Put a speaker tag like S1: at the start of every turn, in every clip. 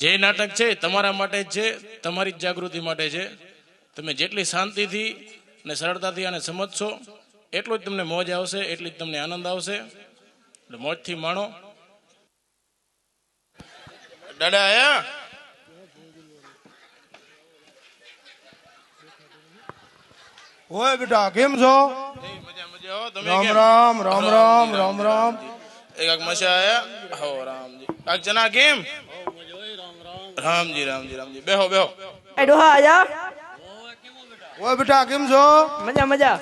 S1: જે નાટક છે તમારા માટે જ છે તમારી જ જાગૃતિ માટે છે. તમે જેટલી શાંતિથી અને સરળતાથી આને સમજશો એટલું જ તમને મોજ આવશે એટલી જ તમને આનંદ આવશે. એટલે મોજથી માણો. દાદા આયા?
S2: ઓય બેટા કેમ છો?
S1: મજા મજા તમે
S2: રામ રામ રામ રામ રામ રામ
S1: એક મજા આયા? હો રામજી. આગ જના કેમ? રામજી રામજી રામજી. બેહો બેહો.
S3: એ ડોહા આજા.
S2: ઓય બેટા કેમ છો?
S3: મજા મજા.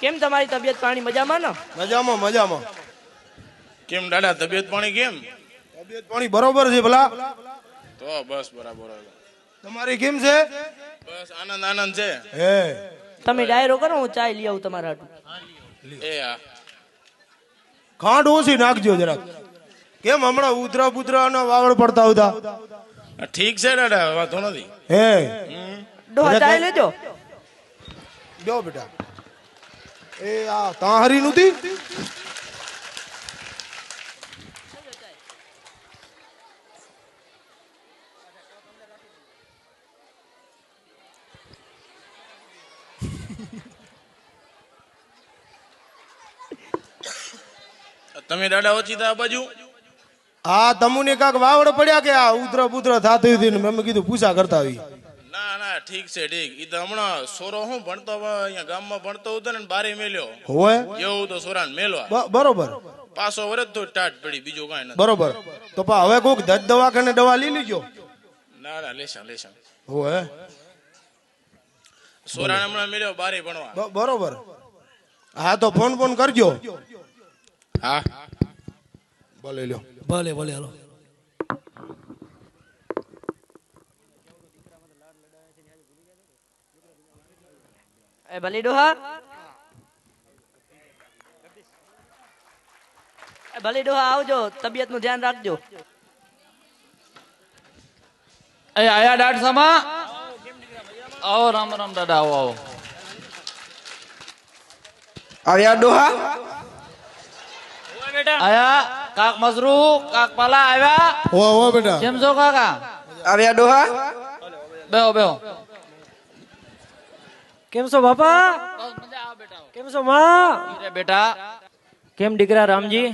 S3: કેમ તમારી તબિયત પાણી મજામાં ને?
S2: મજામાં મજામાં.
S1: કેમ દાદા તબિયત પાણી કેમ?
S2: તબિયત પાણી બરોબર છે ભલા.
S1: તો બસ બરાબર.
S2: તમારી કેમ છે?
S1: બસ આનંદ આનંદ છે.
S2: હે.
S3: તમે ડાયરો કરો હું ચાય લઈ આવું તમારા હાટુ.
S1: એ હા
S2: ખાંડ ઓછી નાખજો જરાક. કેમ હમણાં ઉતરા બુધરા ના વાવડ પડતા હતા
S1: ઠીક છે દાદા વાંધો નથી.
S2: હે?
S3: ડોહા લેજો.
S2: જો બેટા. એ આ તાહરી નતી
S1: તમે દાદા ઓછી આ બાજુ?
S2: આ તમુને કાક વાવડ પડ્યા કે આ ઉતરા પુતરા થાતી હતી ને મેં કીધું પૂછા કરતા આવી.
S1: ના ના ઠીક છે ઠીક. ઈ તો હમણાં સોરો હું ભણતો હોય, અહીંયા ગામમાં ભણતો હતો ને બારે મેલ્યો.
S2: હોય
S1: એવું તો સોરાન મેલવા.
S2: બ- બરોબર.
S1: પાછો વરસ તો ટાટ પડી બીજું કાંઈ નથી.
S2: બરોબર. તો પા હવે કોક દત દવાખાને દવા લઈ લીજો.
S1: ના ના લેશા લેશા.
S2: હોય
S1: સોરાન હમણાં મેલ્યો બારે ભણવા.
S2: બ- બરોબર. હા તો ફોન ફોન કરજો.
S1: હા.
S2: ભલે લ્યો.
S4: ભલે ભલે હાલો
S3: એ ભલે ડોહા ભલે ડોહા આવજો તબિયતનું ધ્યાન રાખજો
S5: એ આયા દાડ સમા આવો રામ રામ દાદા આવો આવો
S6: આવ્યા ડોહા
S5: આયા કાક મસરૂ કાક પાલા આવ્યા.
S2: હો હો બેટા.
S5: કેમ છો કાકા?
S6: આવ્યા ડોહા?
S5: બેહો બેહો.
S3: કેમ છો બાપા? કેમ છો માં?
S5: બેટા.
S3: કેમ દીકરા રામજી?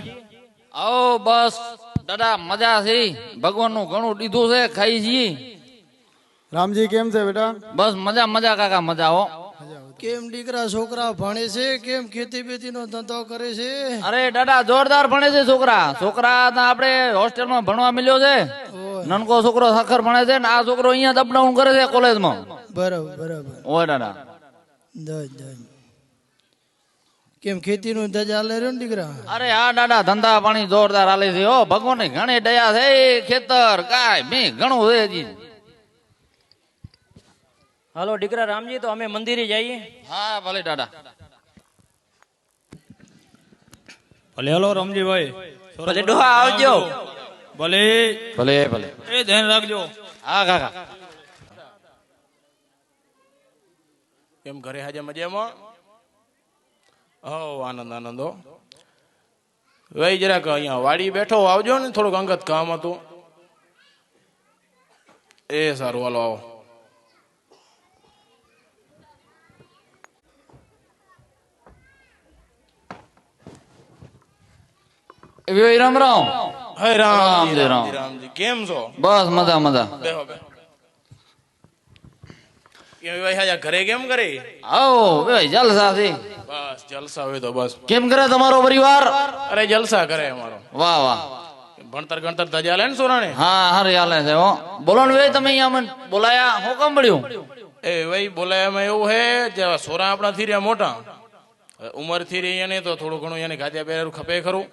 S5: આવો બસ. દાદા મજા છે. ભગવાનનું ઘણું દીધું છે ખાઈ છીએ
S2: રામજી કેમ છે બેટા?
S5: બસ મજા મજા કાકા મજા હો.
S4: કેમ દીકરા છોકરા ભણે છે? કેમ ખેતી બેતી નો ધંધો કરે છે?
S5: અરે દાદા જોરદાર ભણે છે છોકરા. છોકરા આપણે હોસ્ટેલમાં ભણવા મળ્યો છે. નનકો છોકરો સખર ભણે છે ને આ છોકરો અહીંયા અપડાઉન કરે છે કોલેજમાં.
S4: બરાબર બરાબર.
S5: ઓ દાદા.
S4: કેમ ખેતી નું ધજા હાલે રહ્યો ને દીકરા?
S5: અરે હા દાદા ધંધા પાણી જોરદાર હાલે છે. હો ભગવાનની ઘણી દયા છે. ખેતર કાય મેં ઘણું છે
S3: હાલો દીકરા રામજી તો અમે મંદિરે જઈએ.
S5: હા ભલે દાદા.
S7: ભલે હલો રમજીભાઈ.
S3: ભલે ડોહા આવજો.
S7: ભલે.
S5: ભલે ભલે.
S7: એ ધ્યાન રાખજો.
S5: હા કાકા
S1: કેમ ઘરે હાજર મજામાં? હો આનંદ આનંદ હો. ભાઈ જરાક અહીંયા વાડી બેઠો આવજો ને થોડુંક અંગત કામ હતું. એ સારું હાલો આવો.
S5: રામ રામ.
S1: હે રામજી
S5: રામજી, રામ.
S1: રામજી કેમ છો?
S5: બસ મજા મજા.
S1: બેહો બેહો. ઘરે કેમ કરે?
S5: આવો જલસા છે
S1: બસ જલસા હોય તો બસ.
S5: કેમ કરે તમારો પરિવાર?
S1: અરે જલસા કરે અમારો.
S5: વાહ વાહ.
S1: ભણતર ગણતર ધજા લે ને
S5: હા હારે હાલે છે હો. બોલો ને ભાઈ તમે અહીંયા મને. બોલાયા હું કામ
S1: એ ભાઈ બોલાય એમાં એવું હે જે સોરા આપણા થી રહ્યા મોટા. ઉંમરથી રહી એને તો થોડું ઘણું એને ખાધ્યા પહેરેલું ખપે ખરું.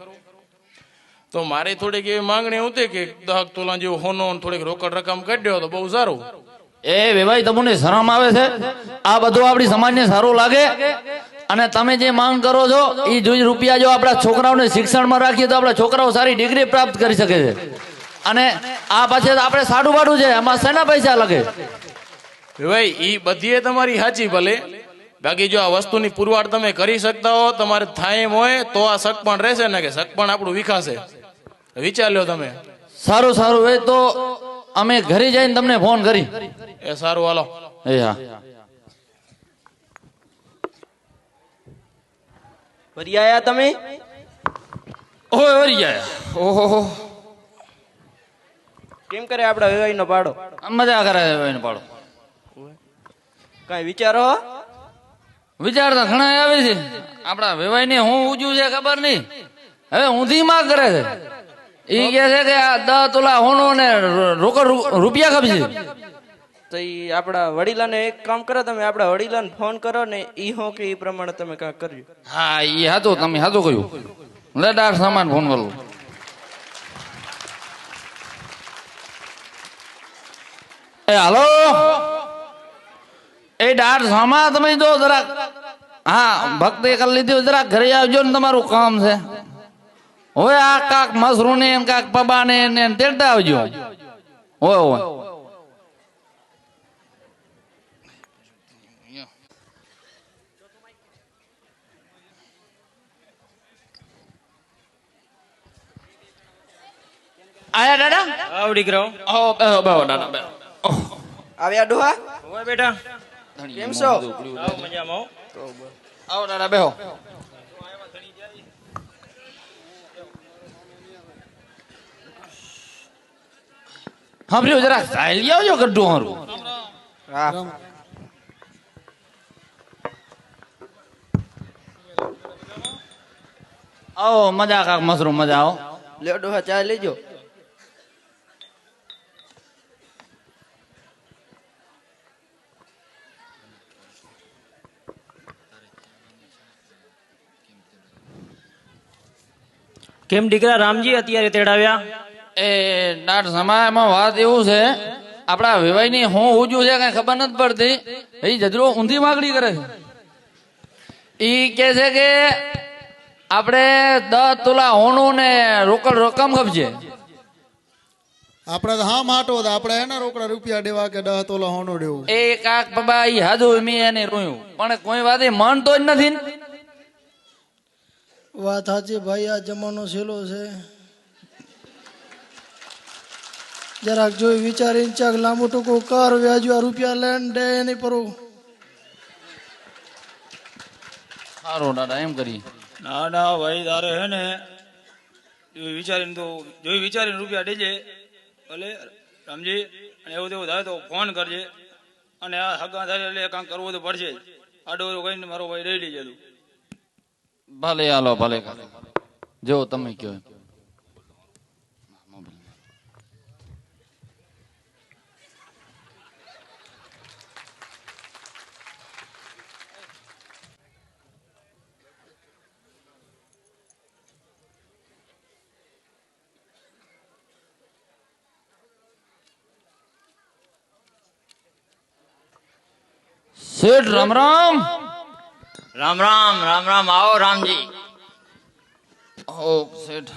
S1: તો મારે થોડીક એવી માંગણી હતી કે દહક તોલા જેવું હોનો થોડીક રોકડ રકમ કાઢ્યો તો બહુ સારું.
S5: એ વેવાઈ તમને શરમ આવે છે? આ બધું આપણી સમાજને સારું લાગે? અને તમે જે માંગ કરો છો એ જોઈ રૂપિયા જો આપણા છોકરાઓને શિક્ષણમાં રાખીએ તો આપણા છોકરાઓ સારી ડિગ્રી પ્રાપ્ત કરી શકે છે. અને આ પાછળ આપણે સાડું બાડું છે એમાં શેના પૈસા લાગે?
S1: ભાઈ એ બધી તમારી સાચી ભલે. બાકી જો આ વસ્તુની પુરવાર તમે કરી શકતા હો તમારે થાય એમ હોય તો આ સગપણ રહેશે ને કે સગપણ આપણું વિખાશે વિચાર લ્યો તમે.
S5: સારું સારું. હોય તો અમે ઘરે જઈને તમને ફોન કરી.
S1: એ સારું હાલો.
S5: એ હા.
S6: વરી આયા તમે?
S5: ઓય વરી આયા. ઓહો
S6: કેમ કરે આપડા વિવાહ પાડો?
S5: મજા કરે એને પાડો.
S6: કઈ વિચારો?
S5: વિચાર તો ઘણા આવે છે. આપણા વેવાઈ ને હું ઊંચું છે ખબર નહીં. હવે ઊંધી માં કરે છે. ઈ કે છે કે આ દસ તોલા હોનો ને રોકડ રૂપિયા ખપશે
S6: તો એ આપડા વડીલાને એક કામ કરો તમે આપડા વડીલાને ફોન કરો ને ઈ હો કે ઈ પ્રમાણે તમે કાંઈક કર્યું
S5: હા એ હાતું તમે હાતું કહ્યું લે દાડ સામાન ફોન કરો. એ હાલો? એ ડાર સામા તમે જો જરાક હા ભક્તિ કરી લીધી જરાક ઘરે આવજો ને તમારું કામ છે. હવે આ કાક મસરૂ ને કાક પબા ને ને તેડતા આવજો હોય હોય આયા દાદા
S7: આવ દીકરાઓ
S5: ઓ બેહો બેહો દાદા બેહો
S6: આવ્યા ડોહા
S7: હોય બેટા
S6: કેમ છો
S7: આવ મજામાં હો.
S5: આવો દાદા બેહો સાંભળ્યું જરા સાહેલ આવજો ગઢું હારું
S6: હા
S5: આવો મજા કાક મશરૂમ મજા આવો.
S6: લેડો ચા લેજો.
S7: કેમ દીકરા રામજી અત્યારે તેડાવ્યા?
S5: એ દાટ સમાયમાં વાત એવું છે આપણા ની હું ઉજું છે કઈ ખબર નથી પડતી. એ જજરો ઊંધી માગણી કરે છે. ઈ કે છે કે આપણે દસ તોલા હોનું ને રોકડ રકમ ખપજે.
S8: આપણે તો હા માટો આપણે એના રોકડા રૂપિયા દેવા કે દહ તોલા હોનો દેવું.
S5: એ કાક બાબા ઈ હાજુ મી એને રોયું. પણ કોઈ વાત એ માનતો જ નથી
S4: વાત સાચી ભાઈ આ જમાનો છેલો છે. જરાક જોઈ વિચારીને ચાક લાંબુ ટૂંકું કર વ્યાજુ આ રૂપિયા લેન દે નહીં પરું.
S5: સારું દાદા એમ કરી.
S7: ના ના ભાઈ તારે હે ને જોઈ વિચારીને તો જોઈ વિચારીને રૂપિયા દેજે. ભલે રામજી અને એવું તેવું થાય તો ફોન કરજે. અને આ હગા થાય એટલે કાંઈક કરવું તો પડશે જ આડો કહીને મારો ભાઈ રહી લેજે તું.
S5: ભલે હાલો ભલે કાકા. જો તમે કયો શેઠ રામ રામ.
S9: રામ રામ રામ રામ. આવો રામજી.
S5: ઓ શેઠ.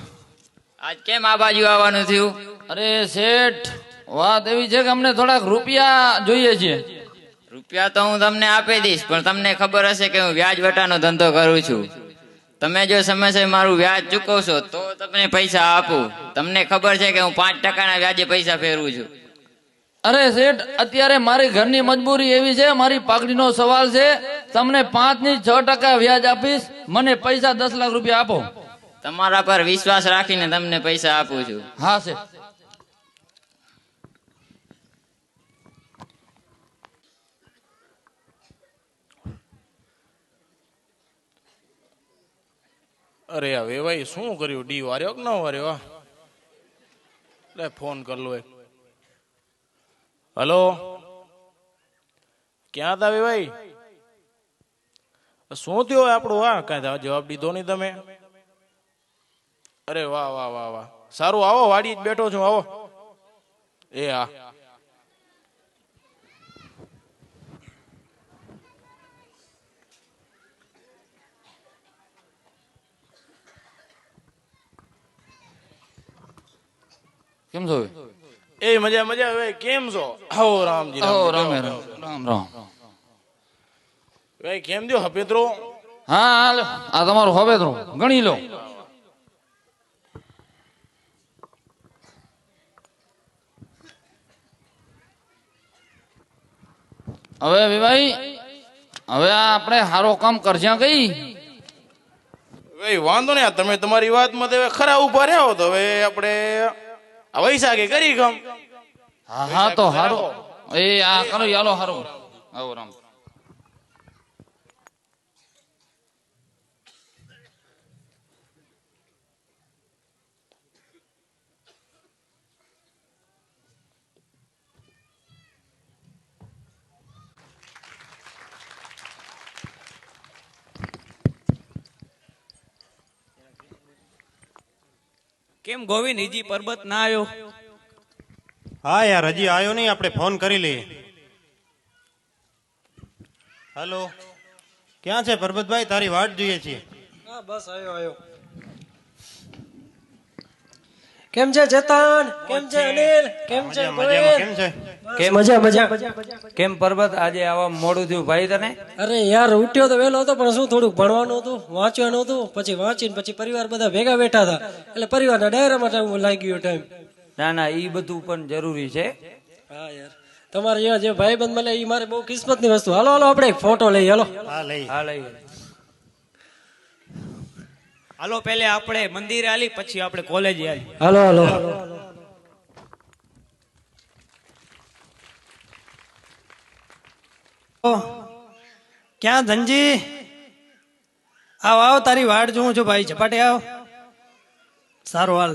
S9: આજ કેમ આ બાજુ આવવાનું થયું?
S5: અરે શેઠ વાત એવી છે કે અમને થોડાક રૂપિયા જોઈએ છે.
S9: રૂપિયા તો હું તમને આપી દઈશ પણ તમને ખબર હશે કે હું વ્યાજ વટાનો ધંધો કરું છું. તમે જો સમયસર મારું વ્યાજ ચૂકવશો તો તમને પૈસા આપું. તમને ખબર છે કે હું પાંચ ટકાના વ્યાજે પૈસા ફેરવું છું.
S5: અરે શેઠ અત્યારે મારી ઘરની મજબૂરી એવી છે મારી પાકડીનો સવાલ છે. તમને પાંચની છ ટકા વ્યાજ આપીશ મને પૈસા દસ લાખ રૂપિયા આપો.
S9: તમારા પર વિશ્વાસ રાખીને તમને પૈસા આપું છું.
S5: હા શેઠ.
S1: અરે હવે ભાઈ શું કર્યું? ડી વાર્યો કે ન વાર્યો? ફોન કરલો એક. હલો? ક્યાં હતા ભાઈ શું થયો આપણું? હા, કાંઈ જવાબ દીધો નહીં તમે. અરે વાહ વાહ વાહ વાહ. સારું, આવો વાડી જ બેઠો છું, આવો. એ, હા.
S5: કેમ છો?
S1: એ મજા મજા. હવે કેમ છો? હો રામજી હો
S5: રામ રામ રામ
S1: ભાઈ કેમ જો હપેત્રો?
S5: હા હાલો આ તમારો હપેત્રો. ગણી લો. હવે વિભાઈ હવે આપણે હારો કામ કરશે કઈ
S1: ભાઈ વાંધો નહીં. તમે તમારી વાત વાતમાં ખરા ઊભા રહ્યા હો તો હવે આપણે વૈશાખે કરી ગમ.
S5: હા તો હારો. એ આ કરો યાલો હારો. આવો રામ.
S10: કેમ ગોવિંદ હજી પર્વત ના આવ્યો
S2: હા યાર હજી આવ્યો નહીં આપણે ફોન કરી લઈએ. હેલો ક્યાં છે પરબતભાઈ? તારી વાટ જોઈએ છીએ.
S11: હા બસ આવ્યો આવ્યો કેમ છે ચેતન કેમ છે અનિલ? કેમ છે
S2: કેમ છે?
S11: કેમ? મજા મજા.
S10: કેમ પરબત આજે આવા મોડું થયું? ભાઈ તને?
S11: અરે યાર ઉઠ્યો તો વહેલો હતો પણ શું થોડુંક ભણવાનું હતું વાંચવાનું હતું પછી વાંચીને પછી પરિવાર બધા ભેગા બેઠા હતા. એટલે પરિવારના ડાયરામાં ટાઈમ લાગી ગયો ટાઈમ
S10: ના ના એ બધું પણ જરૂરી છે.
S11: હા યાર. તમારે અહીંયા જે ભાઈ બંધ મળે એ મારે બહુ કિસ્મતની વસ્તુ. હાલો હાલો આપણે એક ફોટો લઈ હાલો.
S2: હા લઈ
S10: હા લઈ હાલો પેલે આપણે મંદિરે આલી પછી આપણે કોલેજે આલી.
S11: હાલો હાલો. ક્યાં ધનજી? આવ આવ તારી વાટ જોઉં છું ભાઈ ઝપાટે આવ. સારું હાલ.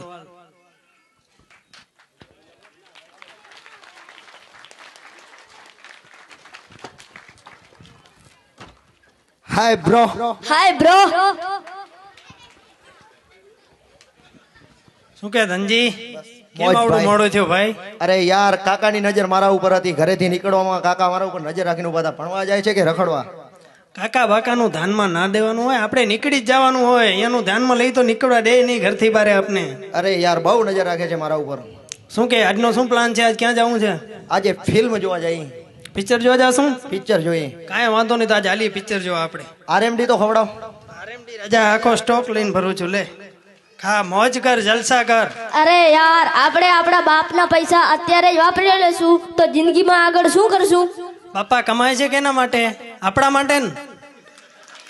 S8: હાય બ્રો
S3: હાય બ્રો
S11: શું કે ધનજી? કેમ આવડું. મોડું થયું ભાઈ?
S8: અરે યાર કાકાની નજર મારા ઉપર હતી. ઘરેથી નીકળવામાં કાકા મારા ઉપર નજર રાખીને ઊભા હતા. ભણવા જાય છે કે રખડવા?
S11: કાકા બાકાનું ધ્યાનમાં ના દેવાનું હોય આપણે નીકળી જ જવાનું હોય. એનું ધ્યાનમાં લઈ તો નીકળવા દે નહીં ઘરથી બારે આપને.
S8: અરે યાર બહુ નજર રાખે છે મારા ઉપર.
S11: શું કે આજનો શું પ્લાન છે? આજ ક્યાં જવું છે?
S8: આજે ફિલ્મ જોવા જઈ
S11: પિક્ચર જોવા જાશું?
S8: પિક્ચર જોઈએ.
S11: કાંઈ વાંધો નહીં તો આજે હાલી પિક્ચર જોવા આપણે.
S8: આરએમડી તો ખવડાવ.
S11: આરએમડી રાજા આખો સ્ટોક લઈને ભરું છું લે. ખા મોજ કર જલસા કર.
S3: અરે યાર આપણે આપણા બાપના પૈસા અત્યારે જ વાપરી લેશું તો જિંદગીમાં આગળ શું કરશું?
S11: બાપા કમાય છે કેના માટે? આપણા માટે ને.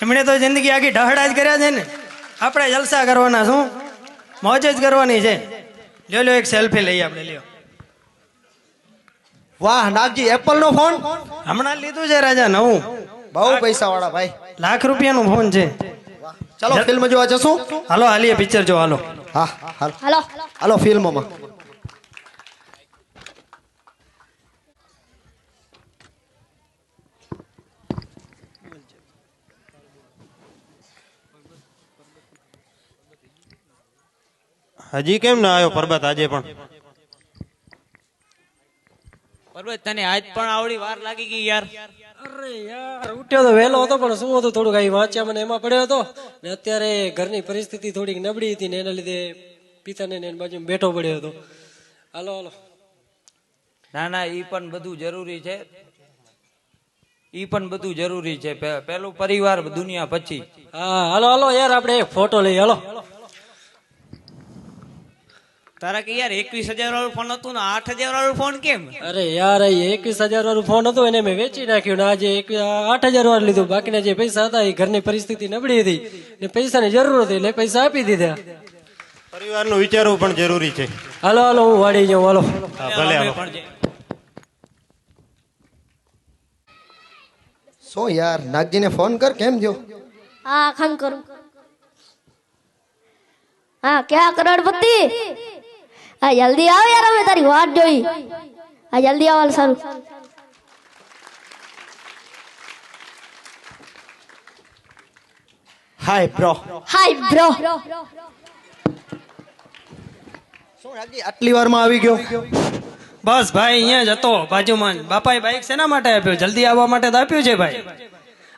S11: એમણે તો જિંદગી આખી ઢહડા જ કર્યા છે ને. આપણે જલસા કરવાના શું? મોજ જ કરવાની છે. લ્યો લ્યો એક સેલ્ફી લઈએ આપણે લ્યો.
S8: વાહ નાગજી એપલ નો ફોન?
S11: હમણાં લીધું છે રાજા નવું.
S8: બહુ પૈસા વાળા ભાઈ.
S11: લાખ રૂપિયાનું ફોન છે.
S8: ચલો ફિલ્મ જોવા જશું?
S11: હાલો હાલીએ પિક્ચર જો હાલો.
S8: હા હાલ.
S3: હાલો.
S8: હાલો ફિલ્મમાં
S2: હજી કેમ ના આવ્યો પરબત આજે પણ?
S10: પર્વત તને આજ પણ આવડી વાર લાગી ગઈ યાર.
S11: અરે યાર ઉઠ્યો તો વહેલો હતો પણ શું હતું? થોડુંક અહીં વાંચ્યા મને એમાં પડ્યો હતો. ને અત્યારે ઘરની પરિસ્થિતિ થોડીક નબળી હતી ને એના લીધે પિતાને ને એની બાજુમાં બેઠો પડ્યો હતો. હાલો હાલો.
S10: ના ના ઈ પણ બધું જરૂરી છે. ઈ પણ બધું જરૂરી છે. પે- પેલું પરિવાર દુનિયા પછી.
S11: હા હાલો હાલો યાર આપણે એક ફોટો લઈએ હાલો.
S10: તારા કે યાર એકવીસ હજાર વાળું ફોન હતું ને આઠ હજાર વાળું ફોન કેમ?
S11: અરે યાર એકવીસ હજાર વાળું ફોન હતું એને મેં વેચી નાખ્યું ને આજે આઠ હજાર વાળું લીધું. બાકીના જે પૈસા હતા એ ઘરની પરિસ્થિતિ નબળી હતી ને પૈસાની જરૂર હતી એટલે પૈસા આપી દીધા.
S2: પરિવારનું વિચારવું પણ જરૂરી છે.
S11: હાલો હાલો હું વાળી જાઉં. હાલો.
S2: ભલે હાલો.
S8: શું યાર નાગજીને ફોન કર કેમ જો
S3: હા ખાન કરું. હા ક્યાં કરોડપતિ? હા જલ્દી આવ યાર અમે તારી વાત જોઈ. હા જલ્દી આવ સારું.
S8: હાય બ્રો
S3: હાય બ્રો
S8: શું રાજી આટલી વારમાં આવી ગયો?
S11: બસ ભાઈ અહીંયા જતો બાજુમાં. બાપાએ બાઈક શેના માટે આપ્યું? જલ્દી આવવા માટે તો આપ્યું છે ભાઈ.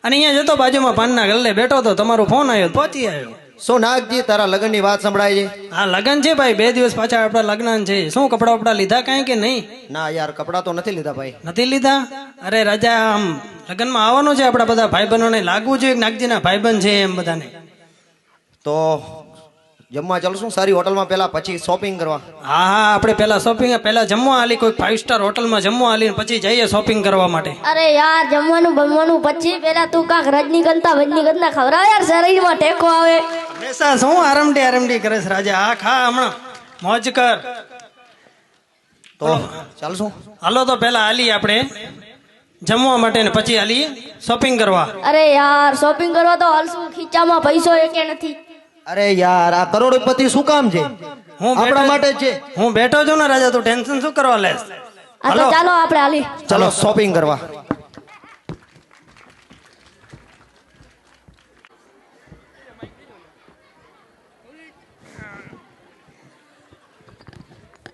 S11: અને અહીંયા જતો બાજુમાં પાનના ગલ્લે બેઠો તો તમારો ફોન આવ્યો પહોંચી આવ્યો.
S8: શું નાગજી તારા લગ્નની વાત સંભળાય છે?
S11: હા લગ્ન છે ભાઈ બે દિવસ પાછા આપણા લગ્ન છે. શું કપડા વપડા લીધા કાંઈ કે નહીં?
S8: ના યાર કપડા તો નથી લીધા ભાઈ.
S11: નથી લીધા? અરે રાજા આમ લગ્નમાં આવવાનું છે આપણા બધા ભાઈબંધોને. લાગવું જોઈએ નાગજીના ભાઈબંધ છે એમ બધાને.
S8: તો જમવા ચાલશું? સારી હોટલમાં પેલા પછી શોપિંગ કરવા.
S11: હા હા આપણે પહેલા શોપિંગ પહેલા જમવા આલી કોઈ ફાઈવ સ્ટાર હોટલમાં જમવા આલી પછી જઈએ શોપિંગ કરવા માટે.
S3: અરે યાર જમવાનું બમવાનું પછી પેલા તું કાક રજનીગંધા વજનીગંધા ખવરાવ યાર શરીરમાં ટેકો આવે.
S11: હંમેશા શું આરમડી આરમડી કરે છે રાજા? હા ખા હમણાં. મોજ કર.
S8: તો ચાલશું?
S11: હાલો તો પહેલા આલી આપણે. જમવા માટે ને પછી આલી શોપિંગ કરવા.
S3: અરે યાર શોપિંગ કરવા તો હાલશું. ખીચામાં પૈસો એકે નથી.
S8: અરે યાર આ કરોડપતિ શું કામ છે?
S11: હું
S8: આપણા માટે છે
S11: હું બેઠો છું ને રાજા તું ટેન્શન શું કરવા લેસ
S3: આ તો ચાલો આપણે હાલી.
S8: ચલો શોપિંગ કરવા.